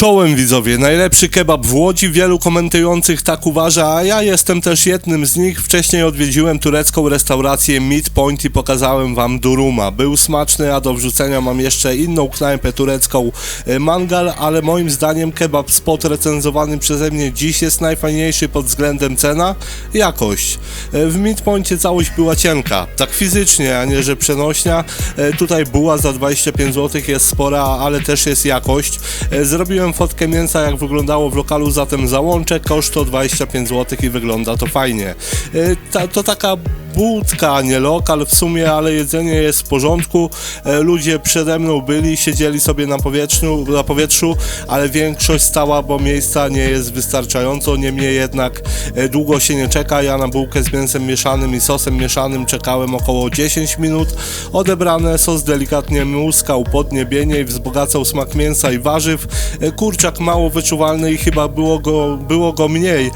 Czołem widzowie, najlepszy kebab w Łodzi, wielu komentujących tak uważa, a ja jestem też jednym z nich. Wcześniej odwiedziłem turecką restaurację Meat Point i pokazałem wam Duruma. Był smaczny, a do wrzucenia mam jeszcze inną knajpę turecką e, Mangal, ale moim zdaniem kebab spot recenzowany przeze mnie dziś jest najfajniejszy pod względem cena, jakość. E, W Meat Poincie całość była cienka, tak fizycznie, a nie że przenośnia. E, Tutaj buła za 25 zł jest spora, ale też jest jakość. E, Fotkę mięsa, jak wyglądało w lokalu, zatem załączek, koszt to 25 zł i wygląda to fajnie. E, Ta, to taka budka, a nie lokal w sumie, ale jedzenie jest w porządku. E, Ludzie przede mną byli, siedzieli sobie na powietrzu, na powietrzu, ale większość stała, bo miejsca nie jest wystarczająco. Niemniej jednak e, długo się nie czeka. Ja na bułkę z mięsem mieszanym i sosem mieszanym czekałem około 10 minut. Odebrane sos delikatnie muskał podniebienie i wzbogacał smak mięsa i warzyw. E, Kurczak mało wyczuwalny i chyba było go, było go mniej e,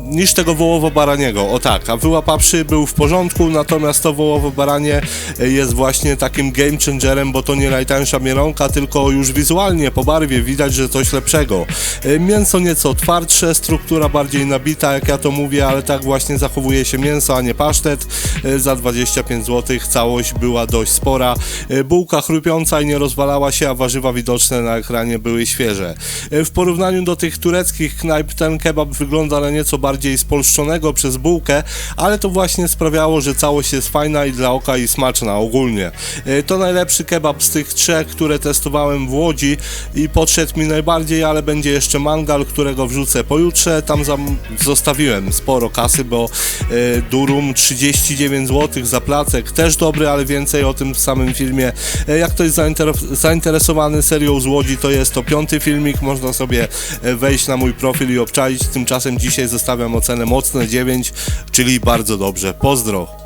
niż tego wołowo-baraniego. O tak, a wyłapawszy był w porządku, natomiast to wołowo-baranie e, jest właśnie takim game changerem, bo to nie najtańsza mielonka, tylko już wizualnie po barwie widać, że coś lepszego. E, Mięso nieco twardsze, struktura bardziej nabita, jak ja to mówię, ale tak właśnie zachowuje się mięso, a nie pasztet. E, Za 25 zł całość była dość spora. Bułka chrupiąca i nie rozwalała się, a warzywa widoczne na ekranie były świeże. W porównaniu do tych tureckich knajp ten kebab wygląda na nieco bardziej spolszczonego przez bułkę, ale to właśnie sprawiało, że całość jest fajna i dla oka i smaczna ogólnie. E, To najlepszy kebab z tych trzech, które testowałem w Łodzi i podszedł mi najbardziej, ale będzie jeszcze mangal, którego wrzucę pojutrze. Tam zostawiłem sporo kasy, bo e, Durum 39 zł za placek, też dobry, ale więcej o tym w samym filmie. E, Jak ktoś zainter- zainteresowany serią z Łodzi, to jest to piąty filmik, można sobie wejść na mój profil i obczaić. Tymczasem dzisiaj zostawiam ocenę mocne 9, czyli bardzo dobrze. Pozdro!